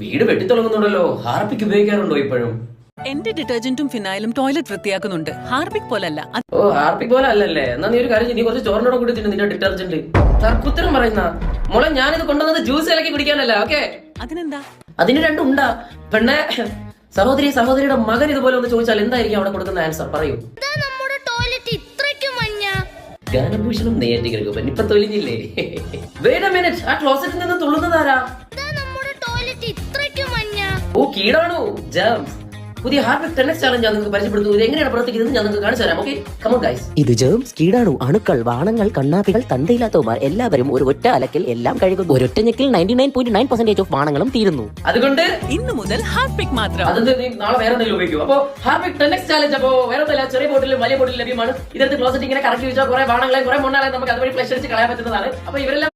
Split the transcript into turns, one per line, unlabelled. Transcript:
വീട് വെട്ടിത്തുടങ്ങുന്നുണ്ടല്ലോ. ഹാർപ്പിക്ക് ഉപയോഗിക്കാറുണ്ടോ ഇപ്പോഴും?
എന്റെ ഡിറ്റർജന്റും ഫിനായിലും ടോയ്ലറ്റ് വൃത്തിയാക്കുന്നുണ്ട്. ഹാർപിക് പോലല്ല. അല്ല
ഓ ഹാർപിക് പോലെ അല്ലല്ലേ? എന്നാ നീ ഒരു കാര്യം നീ കുറച്ച് ചോറിനോട് കൂടി തിന്നു നിന്റെ ഡിറ്റർജന്റ്. തർക്കുത്തരം പറയുന്ന. മോളെ ഞാനിത് കൊണ്ടുവന്നത് ജ്യൂസ് ഇലക്കി കുടിക്കാനല്ല? ഓക്കെ.
അതിനെന്താ?
അതിന് രണ്ടുണ്ടാ. പെണ്ണെ സഹോദരി സഹോദരിയുടെ മകൻ ഇതുപോലെ ഒന്ന് ചോദിച്ചാൽ എന്തായിരിക്കും അവിടെ കൊടുക്കുന്ന ആൻസർ പറയൂ.
ഇതാ നമ്മുടെ ടോയ്ലറ്റ് ഇത്രയ്ക്കും മഞ്ഞ.
ഗാനഭൂഷണം നെയ്യാറ്റിക്കരക്ക് ഇപ്പൊ തൊലിഞ്ഞില്ലേ? വേണ്ട മിനിറ്റ് ആ ക്ലോസറ്റിൽ നിന്ന് തുള്ളുന്നതാരാ
ഇത്രയ്ക്കും മഞ്ഞ?
ഓ കീടാണു. ജംസ് പുതിയ ഹാർപ്പിക് ടെന്നസ് ചാലഞ്ച് ഞാൻ നിങ്ങൾക്ക് പരിചയപ്പെടുത്തുന്നു ഇത് എങ്ങനെയാണ് പ്രവർത്തിക്കുന്നത് ഞാൻ നിങ്ങൾക്ക് കാണിച്ചു തരാം. ഓക്കെ കമോൺ ഗൈസ്
ഇത് ജേംസ് കീടാണു അണുക്കൾ വാണങ്ങൾ കണ്ണാപ്പികൾ തന്തയില്ലാത്തവന്മാർ എല്ലാവരും ഒരു ഒറ്റ അലക്കിൽ എല്ലാം കഴുകുന്നു. ഒരൊറ്റ ഞെക്കിൽ ninety nine point nine percentage of വാണങ്ങളും തീരുന്നു.
അതുകൊണ്ട്
ഇന്ന് മുതൽ ഹാർപിക് മാത്രം.
അത് നാളെ വേറെ എന്തെങ്കിലും ഉപയോഗിക്കും അപ്പൊ ഹാർപ്പിക് ടെന്നസ് ചാലഞ്ച് അപ്പോ വേറെ ചെറിയ ബോട്ടിലും വലിയ ബോട്ടിലും ലഭ്യമാണ്. ഇതിനകത്ത് ക്ലോസറ്റ് ഇങ്ങനെ കറക്കി വെച്ചാൽ കുറെ വാണങ്ങളെ കുറെ മണ്ണാളെ നമുക്ക് അതുവഴി ഫ്ലഷ് അടിച്ച് കളയാൻ പറ്റുന്നതാണ്. അപ്പൊ ഇവരെല്ലാം